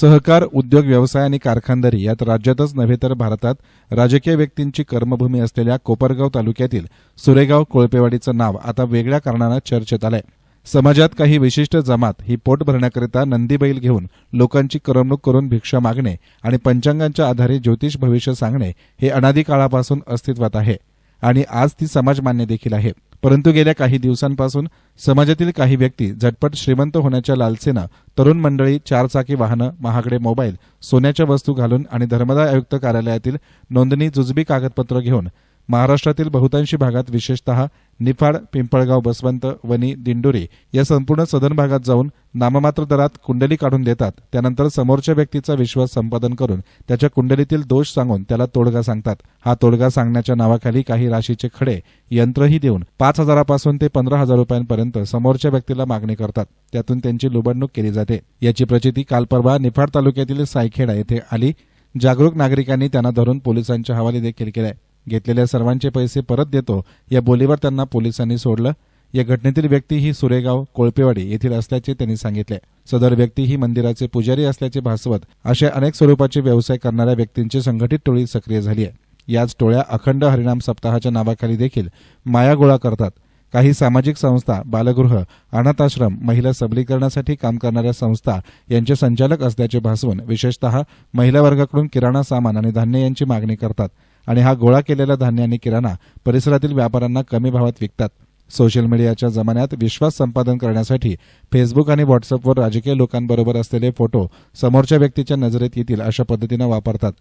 सहकार उद्योग व्यवसाय आणि कारखानदारी यात राज्यातच नव्हे तर भारतात राजकीय व्यक्तींची कर्मभूमी असलेल्या कोपरगाव तालुक्यातील सुरेगाव कोळपेवाडीचं नाव आता वेगळ्या कारणानं चर्चेत आलंय. समाजात काही विशिष्ट जमात ही पोट भरण्याकरिता नंदीबैल घेऊन लोकांची करमणूक करून भिक्षा मागणे आणि पंचांगांच्या आधारे ज्योतिष भविष्य सांगणे हे अनादिकाळापासून अस्तित्वात आहे आणि आज ती समाजमान्य देखील आहे. परंतु गेल्या काही दिवसांपासून समाजातील काही व्यक्ती झटपट श्रीमंत होण्याच्या लालसेनं तरुण मंडळी चारचाकी वाहनं महागडे मोबाईल सोन्याच्या वस्तू घालून आणि धर्मदाय आयुक्त कार्यालयातील नोंदणी जुजबी कागदपत्र घेऊन महाराष्ट्रातील बहुतांशी भागात विशेषतः निफाड पिंपळगाव बसवंत वनी दिंडोरी या संपूर्ण सदन भागात जाऊन नाममात्र दरात कुंडली काढून देतात. त्यानंतर समोरच्या व्यक्तीचा विश्वास संपादन करून त्याच्या कुंडलीतील दोष सांगून त्याला तोडगा सांगतात. हा तोडगा सांगण्याच्या नावाखाली काही राशीचे खडे यंत्रही देऊन पाच हजारापासून ते पंधरा हजार रुपयांपर्यंत समोरच्या व्यक्तीला मागणी करतात. त्यातून त्यांची लुबाडणूक केली जाते. याची प्रचिती काल परवा निफाड तालुक्यातील सायखेडा येथे आली. जागरूक नागरिकांनी त्यांना धरून पोलिसांच्या हवाली देखील केलाय. घेतलेल्या सर्वांचे पैसे परत देतो या बोलीवर त्यांना पोलिसांनी सोडलं. या घटनेतील व्यक्ती ही सुरेगाव कोळपेवाडी येथील असल्याचे त्यांनी सांगितले. सदर व्यक्ती ही मंदिराचे पुजारी असल्याचे भासवत अशा अनेक स्वरूपाचे व्यवसाय करणाऱ्या व्यक्तींची संघटित टोळी सक्रिय झाली आहे. याच टोळ्या अखंड हरिणाम सप्ताहाच्या नावाखाली देखील माया गोळा करतात. काही सामाजिक संस्था बालगृह अनाथाश्रम महिला सबलीकरणासाठी काम करणाऱ्या संस्था यांचे संचालक असल्याचे भासवून विशेषतः महिला वर्गाकडून किराणा सामान आणि धान्य यांची मागणी करतात. आणि हा गोळा केलेला धान्य आणि किराणा परिसरातील व्यापाऱ्यांना कमी भावात विकतात. सोशल मीडियाच्या जमान्यात विश्वास संपादन करण्यासाठी फेसबुक आणि व्हॉट्सअपवर राजकीय लोकांबरोबर असलेले फोटो समोरच्या व्यक्तीच्या नजरेत येतील अशा पद्धतीनं वापरतात.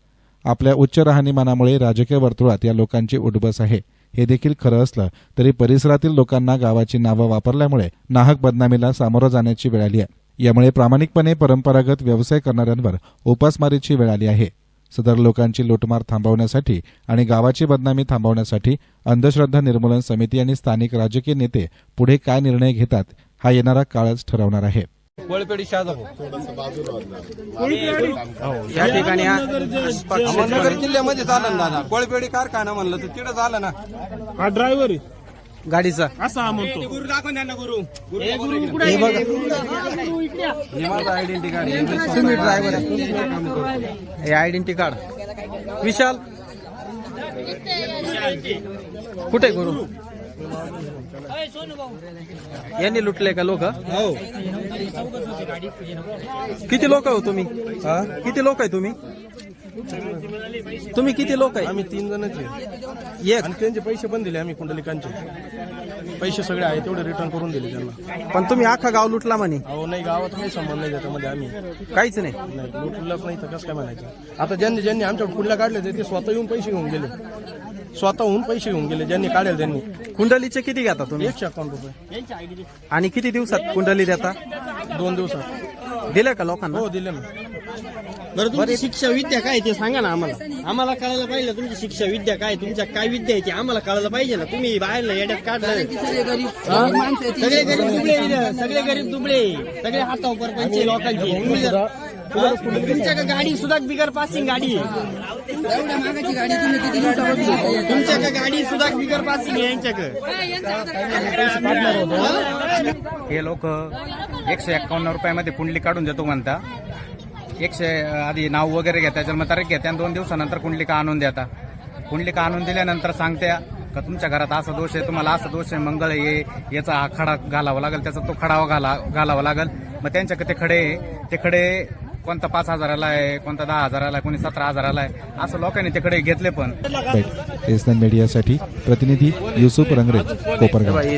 आपल्या उच्च राहणीमानामुळे राजकीय वर्तुळात या लोकांची उठबस आहे. हे देखील खरं असलं तरी परिसरातील लोकांना गावाची नावं वापरल्यामुळे नाहक बदनामीला सामोरं जाण्याची वेळ आली आहे. यामुळे प्रामाणिकपणे परंपरागत व्यवसाय करणाऱ्यांवर उपासमारीची वेळ आली आहे. सदर लोकांची लूटमार थांबवण्यासाठी आणि गावाची बदनामी थांबवण्यासाठी अंधश्रद्धा निर्मूलन समिती आणि स्थानिक राजकीय नेते पुढे काय निर्णय घेतात हा येणारा काळच ठरवणार आहे. कोळपेडी शाजापूर या ठिकाणी हा- अहमदनगर जिल्ह्यामध्ये झालं ना दादा. कोळपेडी कारखाना म्हणलं तर तिथं झालं ना. हा ड्रायव्हर आहे. गाडीचा. असा हा म्हणतो. गुरु दाखवून द्या ना गुरु. हे बघा. हे. तुम्ही ड्रायव्हर आहे. हे आयडेंटिटी कार्ड विशाल? कुठे आहे गुरु? यांनी लुटले का लोक? हो. किती लोक हो तुम्ही? किती लोक आहे तुम्ही? तुम्ही किती लोक आहे? आम्ही तीन जणच आहे. एक. आणि त्यांचे पैसे पण दिले आम्ही कुंडलिकांचे. पैसे सगळे आहे तेवढे रिटर्न करून दिले त्यांना. पण तुम्ही अख्खा गाव लुटला म्हणे. अहो नाही गावात काही संबंध नाही त्याच्यामध्ये आम्ही. काहीच नाही. नाही लुटलंच नाही तर कसं काय म्हणायचं? आता ज्यांनी ज्यांनी आमच्याकडे कुंडल्या काढले ते स्वतः येऊन पैसे घेऊन गेले. स्वतःहून पैसे घेऊन गेले ज्यांनी काढेल त्यांनी. कुंडलीचे किती घेता तुम्ही? एकशे अकाउंट रुपये. आणि किती दिवसात कुंडली देता? दोन दिवसात. दिले का लोकांना? हो दिले ना. बरं तुमची शिक्षा विद्या काय ते सांगा ना आम्हाला. आम्हाला कळायला पाहिजे तुमची शिक्षा विद्या काय तुमच्या काय विद्या आहे ते आम्हाला कळायला पाहिजे ना. तुम्ही बाहेर येड्यात काढलं. हा? सगळे गरीब दुबळे सगळे गरीब दुबळे. सगळे हातावर पंचे लोकांचे? तुमच्याकडे गाडी सुद्धा बिगर पासिंग गाडी? आहे तुमच्याकडे गाडी सुद्धा बिगर पासिंग आहे यांच्याकडे? हे लोक एकशे एक्कावन्न रुपयामध्ये कुंडली काढून देतो म्हणता. एकशे आधी नाव वगैरे घेता जन्मतारीख घेत्या आणि दोन दिवसानंतर कुंडलिका आणून देता. कुंडलिका आणून दिल्यानंतर सांगत्या का तुमच्या घरात असा दोष आहे तुम्हाला असा दोष आहे मंगळ आहे याचा खडा घालावा लागेल त्याचा तो खडावा घाला घालावा लागेल. मग त्यांच्याकडे ते खडे ते खडे कोणता पाच हजाराला आहे कोणता दहा हजाराला आहे कोणी सतरा हजाराला आहे असं लोकांनी तिकडे घेतले पण. मीडियासाठी प्रतिनिधी युसुफ रंगरे कोपरगाव.